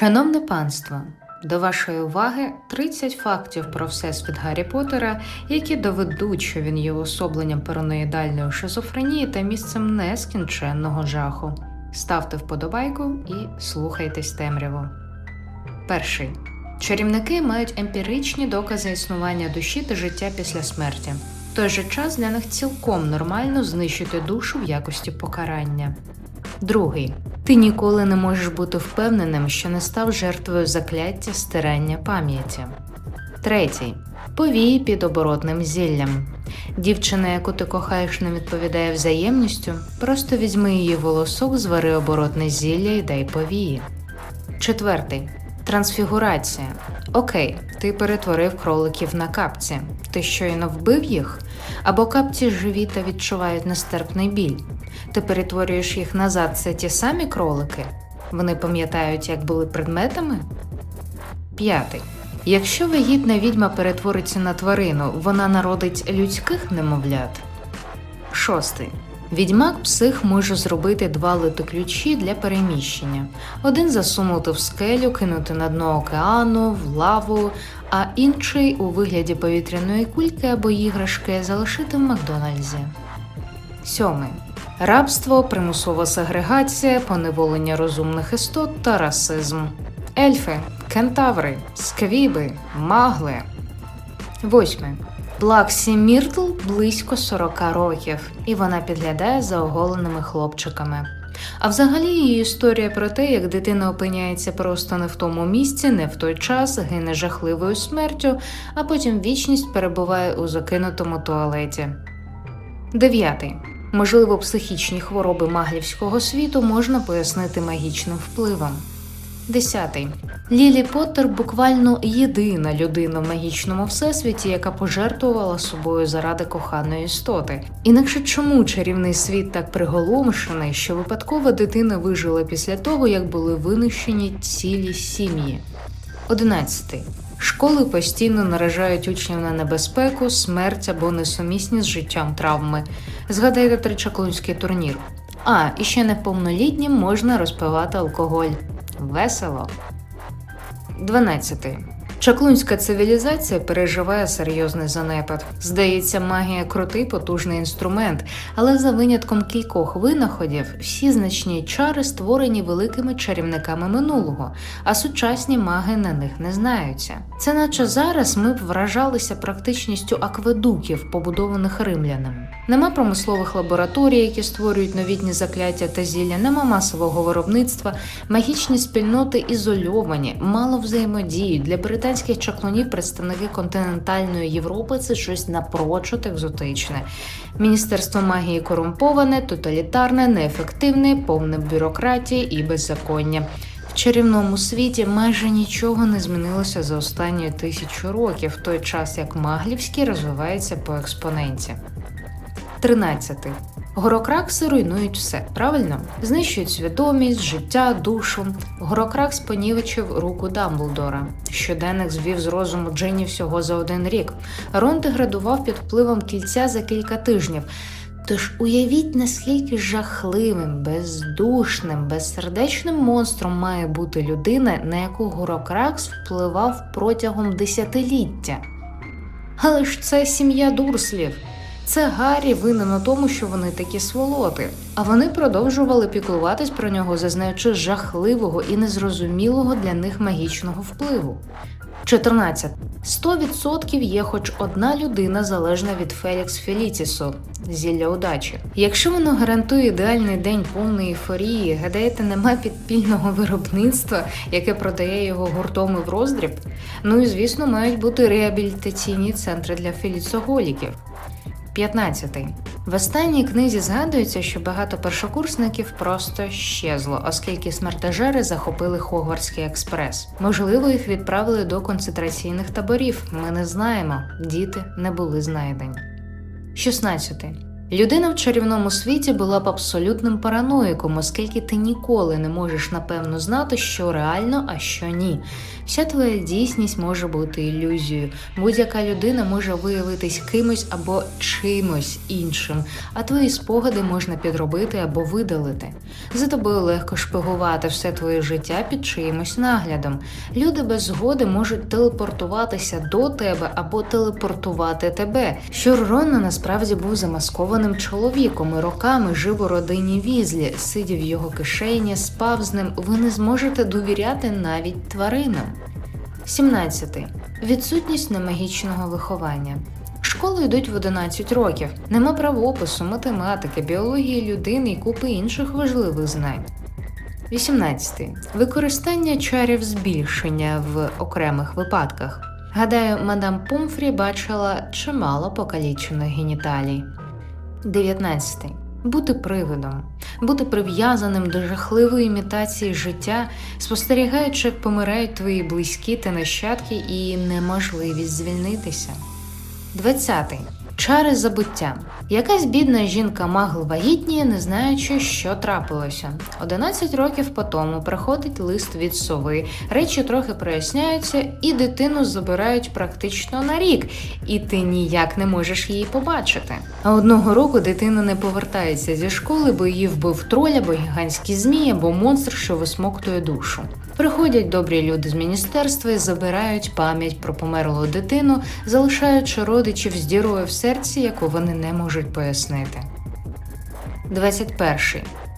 Шановне панство, до вашої уваги 30 фактів про всесвіт Гаррі Поттера, які доведуть, що він є особленням параноїдальної шизофренії та місцем нескінченного жаху. Ставте вподобайку і слухайтесь темряву. Перший. Чарівники мають емпіричні докази існування душі та життя після смерті. В той же час для них цілком нормально знищити душу в якості покарання. Другий. Ти ніколи не можеш бути впевненим, що не став жертвою закляття стирання пам'яті. Третій. Повій під оборотним зіллям. Дівчина, яку ти кохаєш, не відповідає взаємністю, просто візьми її волосок, звари оборотне зілля і дай повії. Четвертий. Трансфігурація. Окей, ти перетворив кроликів на капці. Ти щойно вбив їх? Або капці живі та відчувають нестерпний біль. Ти перетворюєш їх назад, це ті самі кролики? Вони пам'ятають, як були предметами? П'ятий. Якщо вагітна відьма перетвориться на тварину, вона народить людських немовлят. Шостий. Відьмак псих може зробити два литоключі для переміщення: один засунути в скелю, кинути на дно океану, в лаву, а інший у вигляді повітряної кульки або іграшки залишити в Макдональдсі. Сьомий. Рабство, примусова сегрегація, поневолення розумних істот та расизм. Ельфи, кентаври, сквіби, магли. Восьме. Плаксі Міртл близько 40 років, і вона підглядає за оголеними хлопчиками. А взагалі її історія про те, як дитина опиняється просто не в тому місці, не в той час, гине жахливою смертю, а потім вічність перебуває у закинутому туалеті. Дев'ятий. Можливо, психічні хвороби маглівського світу можна пояснити магічним впливом. Десятий. Лілі Поттер буквально єдина людина в магічному всесвіті, яка пожертвувала собою заради коханої істоти. Інакше чому чарівний світ так приголомшений, що випадкова дитина вижила після того, як були винищені цілі сім'ї? Одинадцятий. Школи постійно наражають учнів на небезпеку, смерть або несумісні з життям травми. Згадайте тричаклунський турнір. А, і ще неповнолітнім можна розпивати алкоголь. Весело. 12. Чаклунська цивілізація переживає серйозний занепад. Здається, магія крутий потужний інструмент, але за винятком кількох винаходів всі значні чари створені великими чарівниками минулого, а сучасні маги на них не знаються. Це наче зараз ми б вражалися практичністю акведуків, побудованих римлянами. Нема промислових лабораторій, які створюють новітні закляття та зілля, нема масового виробництва, магічні спільноти ізольовані, мало взаємодіють. Для британських чаклунів представники континентальної Європи це щось напрочуд екзотичне. Міністерство магії корумповане, тоталітарне, неефективне, повне бюрократії і беззаконня. В чарівному світі майже нічого не змінилося за останні тисячу років, в той час як Маглівський розвивається по експоненті. 13. Горокракси руйнують все, правильно? Знищують свідомість, життя, душу. Горокракс понівечив руку Дамблдора. Щоденник звів з розуму Джинні всього за один рік. Рон деградував під впливом кільця за кілька тижнів. Тож уявіть, наскільки жахливим, бездушним, безсердечним монстром має бути людина, на яку Горокракс впливав протягом десятиліття. Але ж це сім'я Дурслів. Це Гаррі винен у тому, що вони такі сволоти. А вони продовжували піклуватись про нього, зазнаючи жахливого і незрозумілого для них магічного впливу. 14. 100% є хоч одна людина залежна від Фелікс Фелітісу зілля удачі. Якщо воно гарантує ідеальний день повної ейфорії, гадаєте, нема підпільного виробництва, яке продає його гуртом і в роздріб? Ну і звісно, мають бути реабілітаційні центри для феліцоголіків. 15. В останній книзі згадується, що багато першокурсників просто щезло, оскільки смертежери захопили Хогвартський експрес. Можливо, їх відправили до концентраційних таборів. Ми не знаємо. Діти не були знайдені. 16. Людина в чарівному світі була б абсолютним параноїком, оскільки ти ніколи не можеш напевно знати, що реально, а що ні. Вся твоя дійсність може бути ілюзією. Будь-яка людина може виявитись кимось або чимось іншим, а твої спогади можна підробити або видалити. За тобою легко шпигувати все твоє життя під чиїмось наглядом. Люди без згоди можуть телепортуватися до тебе або телепортувати тебе. Що Ронна насправді був замаскованим чоловіком і роками жив у родині Візлі, сидів в його кишені, спав з ним. Ви не зможете довіряти навіть тваринам. 17. Відсутність немагічного виховання. В Школу йдуть в 11 років. Нема правопису, математики, біології людини і купи інших важливих знань. 18. Використання чарів збільшення в окремих випадках. Гадаю, мадам Помфрі бачила чимало покалічених геніталій. 19. Бути привидом, бути прив'язаним до жахливої імітації життя, спостерігаючи, як помирають твої близькі та нащадки, і неможливість звільнитися. 20. Чари забуття. Якась бідна жінка магл вагітніє, не знаючи, що трапилося. 11 років по тому приходить лист від сови, речі трохи проясняються, і дитину забирають практично на рік, і ти ніяк не можеш її побачити. А одного року дитина не повертається зі школи, бо її вбив троль або гігантський змій, або монстр, що висмоктує душу. Приходять добрі люди з міністерства і забирають пам'ять про померлу дитину, залишаючи родичів з дірою в серці, яку вони не можуть пояснити. 21.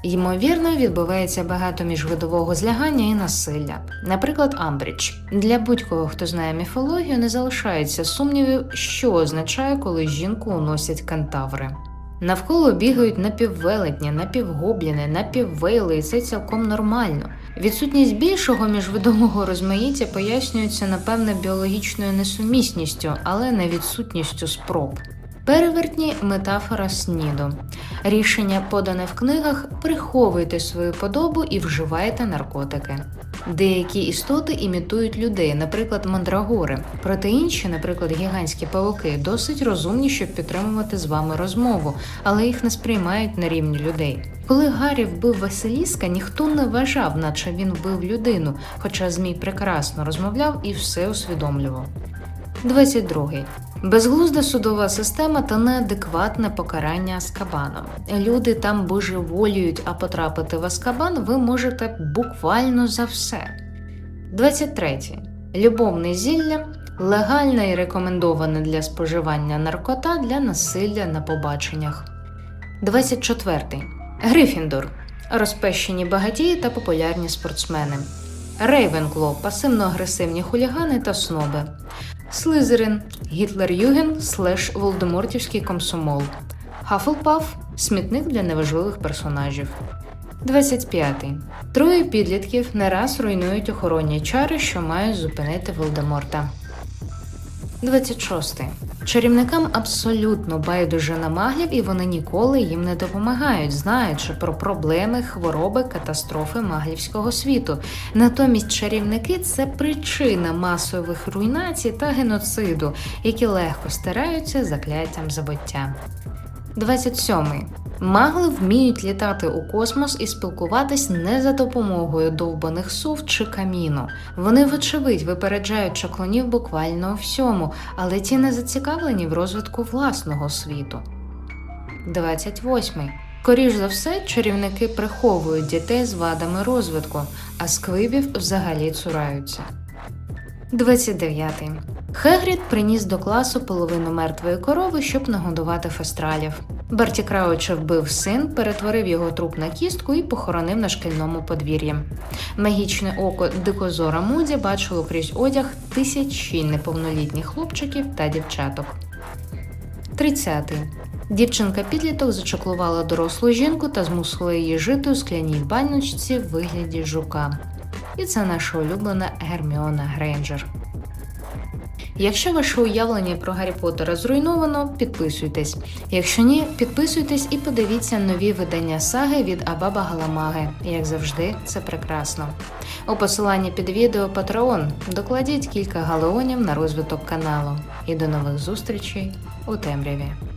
Ймовірно, відбувається багато міжвидового злягання і насилля. Наприклад, Амбридж. Для будь-кого, хто знає міфологію, не залишається сумнівів, що означає, коли жінку уносять кентаври. Навколо бігають напіввелетні, напівгобліни, напіввейли, і це цілком нормально. Відсутність більшого міжвидового розмаїття пояснюється, напевне, біологічною несумісністю, але не відсутністю спроб. Перевертні метафора сніду. Рішення, подане в книгах, приховуйте свою подобу і вживайте наркотики. Деякі істоти імітують людей, наприклад, мандрагори, проте інші, наприклад, гігантські павуки, досить розумні, щоб підтримувати з вами розмову, але їх не сприймають на рівні людей. Коли Гаррі вбив Василіска, ніхто не вважав, наче він вбив людину, хоча Змій прекрасно розмовляв і все усвідомлював. 22. Безглузда судова система та неадекватне покарання Аскабаном. Люди там божеволіють, а потрапити в Аскабан ви можете буквально за все. 23. Любовне зілля легальна і рекомендована для споживання наркота для насилля на побаченнях. 24. Грифіндор розпещені багатії та популярні спортсмени. Рейвенкло пасивно-агресивні хулігани та сноби. Слизерин Гітлер-Юген слеш Волдемортівський комсомол. Хафлпаф смітник для неважливих персонажів. 25. Троє підлітків не раз руйнують охоронні чари, що мають зупинити Волдеморта. 26. Чарівникам абсолютно байдуже на маглів, і вони ніколи їм не допомагають, знаючи про проблеми, хвороби, катастрофи маглівського світу. Натомість чарівники це причина масових руйнацій та геноциду, які легко стираються закляттям забуття. 27. Магли вміють літати у космос і спілкуватись не за допомогою довбаних сув чи каміну. Вони, вочевидь, випереджають чаклунів буквально у всьому, але ті не зацікавлені в розвитку власного світу. 28. Скоріш за все, чарівники приховують дітей з вадами розвитку, а сквибів взагалі цураються. 29. Хегрід приніс до класу половину мертвої корови, щоб нагодувати фестралів. Берті Крауча вбив син, перетворив його труп на кістку і похоронив на шкільному подвір'ї. Магічне око дикозора Муді бачило крізь одяг тисячі неповнолітніх хлопчиків та дівчаток. 30. Дівчинка-підліток зачаклувала дорослу жінку та змусила її жити у скляній баночці в вигляді жука. І це наша улюблена Герміона Грейнджер. Якщо ваше уявлення про Гаррі Поттера зруйновано, підписуйтесь. Якщо ні, підписуйтесь і подивіться нові видання саги від Абаба Галамаги. Як завжди, це прекрасно. У посиланні під відео Patreon докладіть кілька галеонів на розвиток каналу. І до нових зустрічей у темряві.